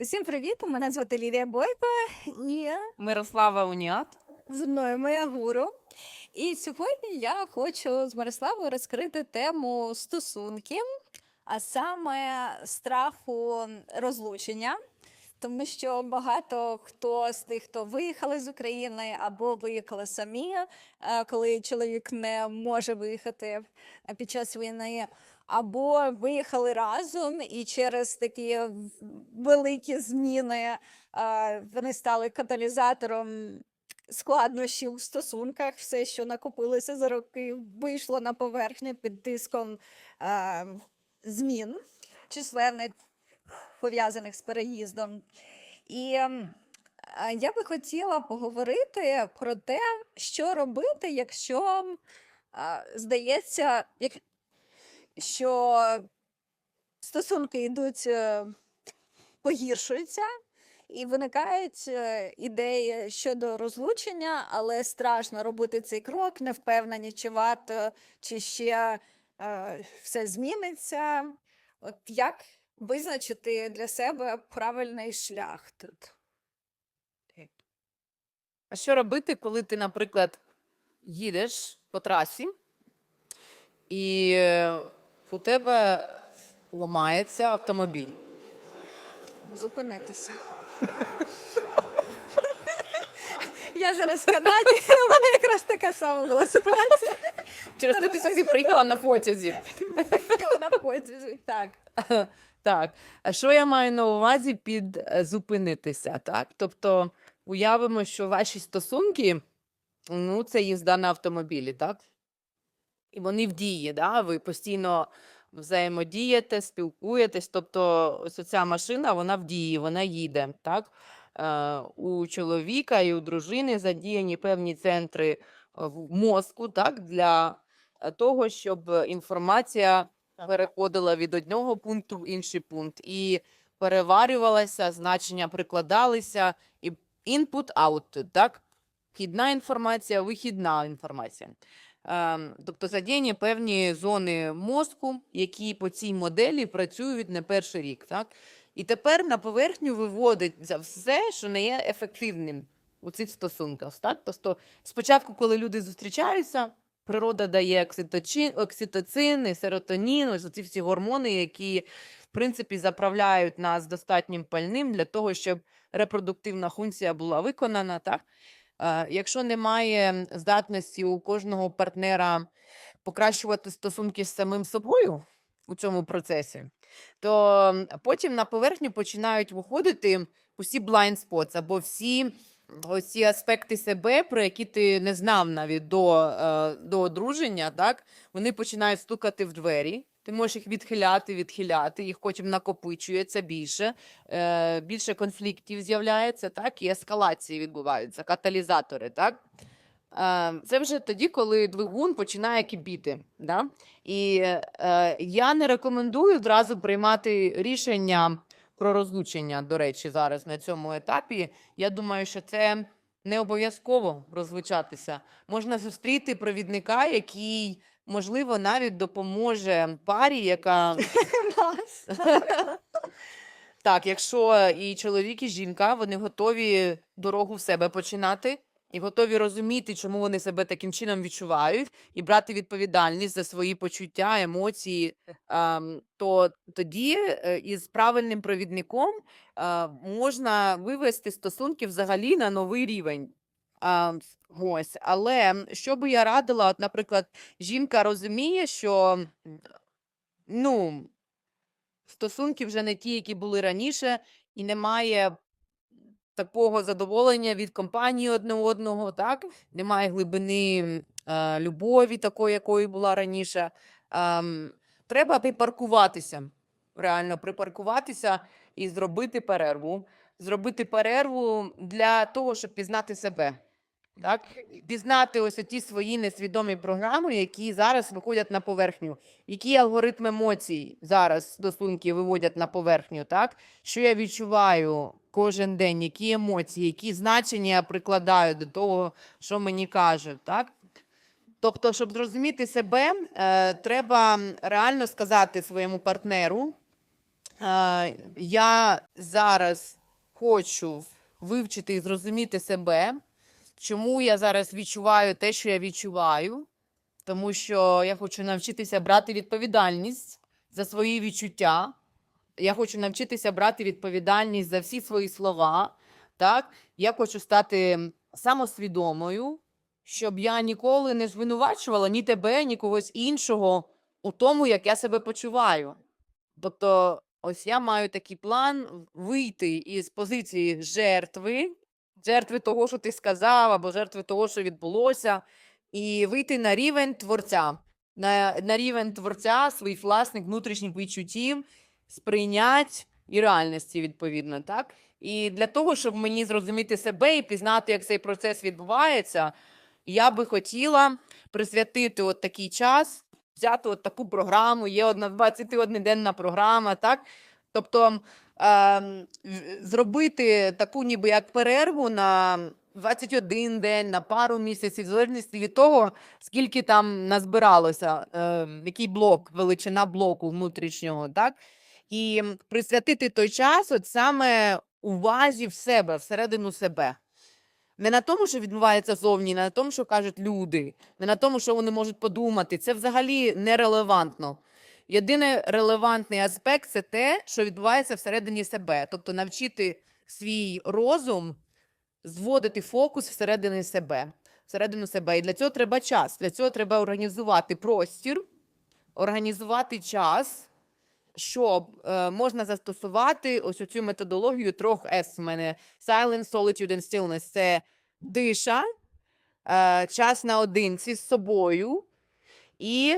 Усім привіт! Мене звати Лілія Бойко і Мирослава Уніат. зі мною моя гуру. І сьогодні я хочу з Мирославою розкрити тему стосунків, а саме страху розлучення. Тому що багато хто з тих, хто виїхали з України або виїхали самі, е, коли чоловік не може виїхати е, під час війни, або виїхали разом і через такі великі зміни е, вони стали каталізатором складнощів у стосунках. Все, що накопилося за роки, вийшло на поверхню під тиском змін численних пов'язаних з переїздом. І ем, я би хотіла поговорити про те, що робити, якщо е, здається, що стосунки йдуть, е, погіршуються, і виникають е, ідеї щодо розлучення, але страшно робити цей крок, не впевнені, чи варто, чи ще е, все зміниться. От як визначити для себе правильний шлях тут? А що робити, коли ти, наприклад, їдеш по трасі, і е, у тебе ламається автомобіль? Зупинитися. Я зараз в Канаді, у мене якраз така сама була ситуація. Через те ти сюди приїхала на потязі. На потязі. Так. Так, а що я маю на увазі під е, зупинитися? Так? Тобто уявимо, що ваші стосунки ну, це їзда на автомобілі, так? І вони в дії, да? ви постійно взаємодієте, спілкуєтесь. Тобто, ось ця машина, вона в дії, вона їде. Так? Е, у чоловіка і у дружини задіяні певні центри е, в мозку так? для того, щоб інформація переходила від одного пункту в інший пункт і переварювалася, значення прикладалися, і input output, так? Вхідна інформація, вихідна інформація. Ем, Тобто задіяні певні зони мозку, які по цій моделі працюють не перший рік. Так? І тепер на поверхню виводиться все, що не є ефективним у цих стосунках. Так? Тобто спочатку, коли люди зустрічаються, природа дає окситоцин, і серотонін, ось ці всі гормони, які в принципі заправляють нас достатнім пальним для того, щоб репродуктивна функція була виконана. Так? Якщо немає здатності у кожного партнера покращувати стосунки з самим собою у цьому процесі, то потім на поверхню починають виходити усі blind spots або всі оці аспекти себе, про які ти не знав навіть до, е, до одруження, так? вони починають стукати в двері. Ти можеш їх відхиляти, відхиляти, їх потім накопичується більше, е, більше конфліктів з'являється, так, і ескалації відбуваються, каталізатори, так? Е, Це вже тоді, коли двигун починає кипіти. Да? І е, я не рекомендую одразу приймати рішення про розлучення, до речі, зараз на цьому етапі. Я думаю, що це не обов'язково розлучатися. Можна зустріти провідника, який, можливо, навіть допоможе парі, яка так, якщо і чоловік, і жінка, вони готові дорогу в себе починати і готові розуміти, чому вони себе таким чином відчувають, і брати відповідальність за свої почуття, емоції, ем, то тоді е, із правильним провідником е, можна вивести стосунки взагалі на новий рівень. А, ось, але що би я радила, от, наприклад, жінка розуміє, що ну, стосунки вже не ті, які були раніше, і немає такого задоволення від компанії одне одного, так? Немає глибини е, любові, такої, якої була раніше. Е, треба припаркуватися, реально припаркуватися і зробити перерву. Зробити перерву для того, щоб пізнати себе. Так? Пізнати ось ті свої несвідомі програми, які зараз виходять на поверхню. Які алгоритми емоцій зараз стосунки виводять на поверхню, так? Що я відчуваю кожен день, які емоції, які значення я прикладаю до того, що мені кажуть, так? Тобто, щоб зрозуміти себе, е, треба реально сказати своєму партнеру, Е, я зараз хочу вивчити і зрозуміти себе, чому я зараз відчуваю те, що я відчуваю, тому що я хочу навчитися брати відповідальність за свої відчуття. Я хочу навчитися брати відповідальність за всі свої слова. Так? Я хочу стати самосвідомою, щоб я ніколи не звинувачувала ні тебе, ні когось іншого у тому, як я себе почуваю. Тобто, ось я маю такий план вийти із позиції жертви, жертви того, що ти сказав, або жертви того, що відбулося, і вийти на рівень творця, на, на рівень творця своїх власних внутрішніх відчуттів, сприйнять і реальності, відповідно, так? І для того, щоб мені зрозуміти себе і пізнати, як цей процес відбувається, я би хотіла присвятити от такий час, взяти от таку програму, є одна 21-денна програма, так? Тобто зробити таку ніби як перерву на 21 день, на пару місяців, в залежності від того, скільки там назбиралося, ем, який блок, величина блоку внутрішнього, так? І присвятити той час от саме увазі в себе, всередину себе. Не на тому, що відбувається зовні, не на тому, що кажуть люди, не на тому, що вони можуть подумати. Це взагалі нерелевантно. Єдиний релевантний аспект це те, що відбувається всередині себе. Тобто навчити свій розум зводити фокус всередині себе. Всередину себе. І для цього треба час. Для цього треба організувати простір, організувати час, щоб е, можна застосувати ось цю методологію трьох S в мене. Silence, solitude and stillness. Це диша, е, час наодинці з собою і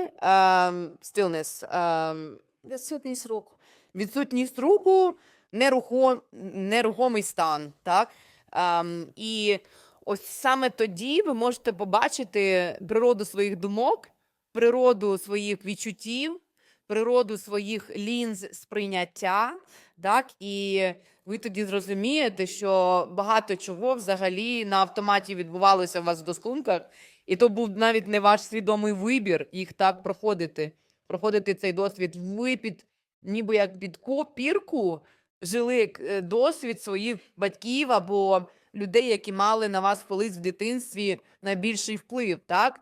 stillness. Е, Відсутність рук. відсутність руху, нерухом, нерухомий стан. Так? Ем, і ось саме тоді ви можете побачити природу своїх думок, природу своїх відчуттів, природу своїх лінз сприйняття. Так? І ви тоді зрозумієте, що багато чого взагалі на автоматі відбувалося у вас в стосунках, і то був навіть не ваш свідомий вибір їх так проходити. Проходити цей досвід. Ви під ніби як під копірку жили е, досвід своїх батьків або людей, які мали на вас колись в дитинстві найбільший вплив, так?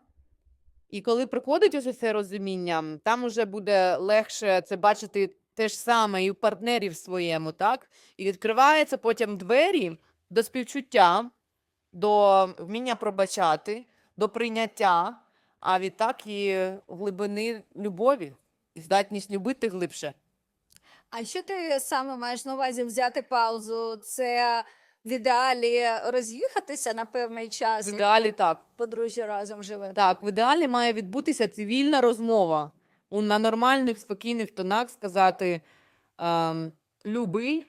І коли приходить ось це розуміння, там уже буде легше це бачити те ж саме і у партнерів своєму, так? І відкриваються потім двері до співчуття, до вміння пробачати, до прийняття, а відтак і глибини любові, і здатність любити глибше. А що ти саме маєш на увазі взяти паузу? Це в ідеалі роз'їхатися на певний час, В ідеалі так. подружжя разом живе. Так, в ідеалі має відбутися цивільна розмова. У- На нормальних, спокійних тонах сказати ем, любий.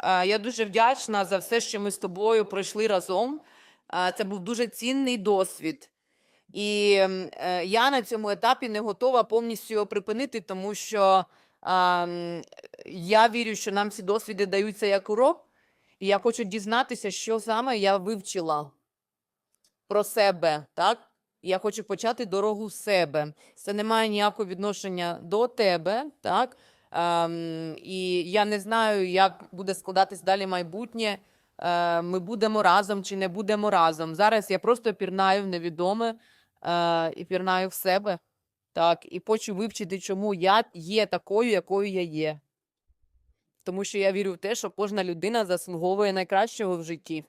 е, я дуже вдячна за все, що ми з тобою пройшли разом. Е, це був дуже цінний досвід. І ем, е, я на цьому етапі не готова повністю його припинити, тому що ем, я вірю, що нам ці досвіди даються як урок. І я хочу дізнатися, що саме я вивчила про себе, так? Я хочу почати дорогу в себе. Це не має ніякого відношення до тебе, так? Ем, і я не знаю, як буде складатись далі майбутнє. Е, ми будемо разом чи не будемо разом. Зараз я просто пірнаю в невідоме е, і пірнаю в себе. Так, і хочу вивчити, чому я є такою, якою я є. Тому що я вірю в те, що кожна людина заслуговує найкращого в житті.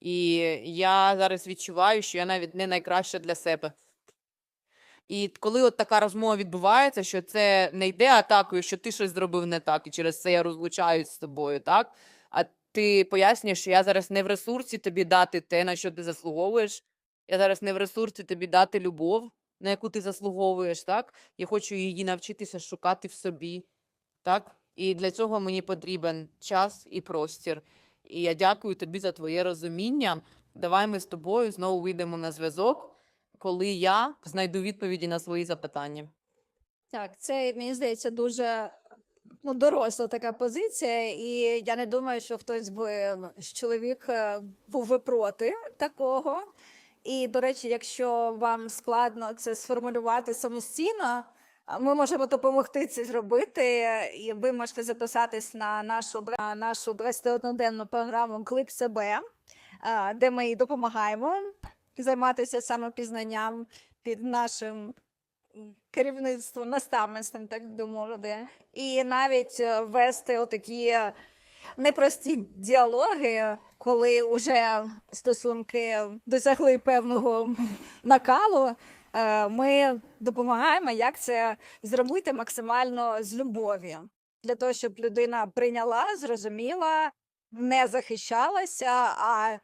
І я зараз відчуваю, що я навіть не найкраща для себе. І коли от така розмова відбувається, що це не йде атакою, що ти щось зробив не так, і через це я розлучаюсь з тобою, так? А ти пояснюєш, що я зараз не в ресурсі тобі дати те, на що ти заслуговуєш. Я зараз не в ресурсі тобі дати любов, на яку ти заслуговуєш, так? Я хочу її навчитися шукати в собі, так? І для цього мені потрібен час і простір. І я дякую тобі за твоє розуміння. Давай ми з тобою знову вийдемо на зв'язок, коли я знайду відповіді на свої запитання. Так, це мені здається дуже ну, доросла така позиція, і я не думаю, що хтось би ну, з чоловік е, був би проти такого. І, до речі, якщо вам складно це сформулювати самостійно, Ми можемо допомогти це зробити, і ви можете записатись на нашу на нашу 21-денну програму Клик себе, де ми допомагаємо займатися самопізнанням під нашим керівництвом, наставництвом, так би мовити, і навіть е, вести отакі непрості діалоги, коли вже стосунки досягли певного накалу. Е, Ми допомагаємо, як це зробити максимально з любов'ю, для того, щоб людина прийняла, зрозуміла, не захищалася, а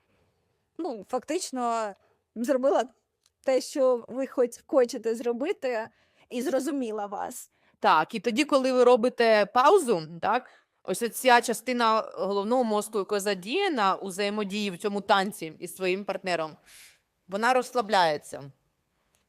ну, фактично зробила те, що ви хоч хочете зробити, і зрозуміла вас. Так, і тоді, коли ви робите паузу, так, ось ця частина головного мозку, яка задіяна у взаємодії в цьому танці із своїм партнером, вона розслабляється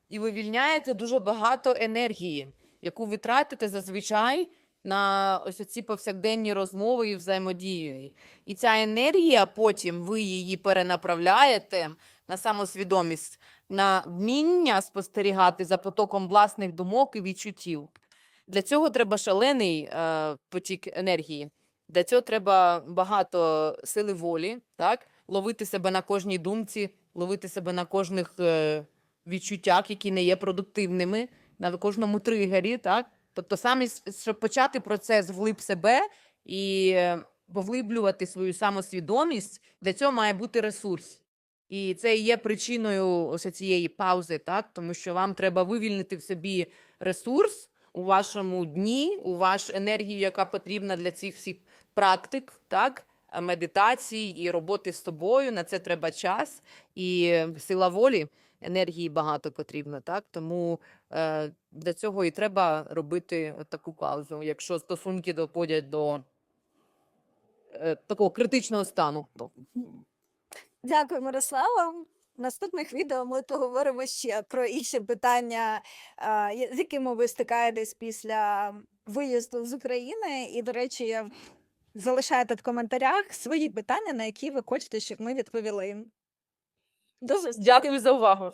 і вивільняється дуже багато енергії, яку ви тратите зазвичай на ось ці повсякденні розмови і взаємодії. І ця енергія потім ви її перенаправляєте на самосвідомість, на вміння спостерігати за потоком власних думок і відчуттів. Для цього треба шалений е, потік енергії. Для цього треба багато сили волі, так? ловити себе на кожній думці, ловити себе на кожних е, відчуттях, які не є продуктивними, на кожному тригері. Так? Тобто, саме щоб почати процес вглиб себе і е, поглиблювати свою самосвідомість, для цього має бути ресурс. І це є причиною ось цієї паузи, так? тому що вам треба вивільнити в собі ресурс у вашому дні, у вашу енергію, яка потрібна для цих всіх практик, так? медитацій і роботи з собою. На це треба час і е, сила волі. Енергії багато потрібно, так? Тому е, для цього і треба робити таку паузу, якщо стосунки доходять до е, такого критичного стану. То Дякую, Мирослава. В наступних відео ми поговоримо ще про інші питання, з якими ви стикаєтесь після виїзду з України. І, до речі, залишайте в коментарях свої питання, на які ви хочете, щоб ми відповіли. До! Дякую за увагу.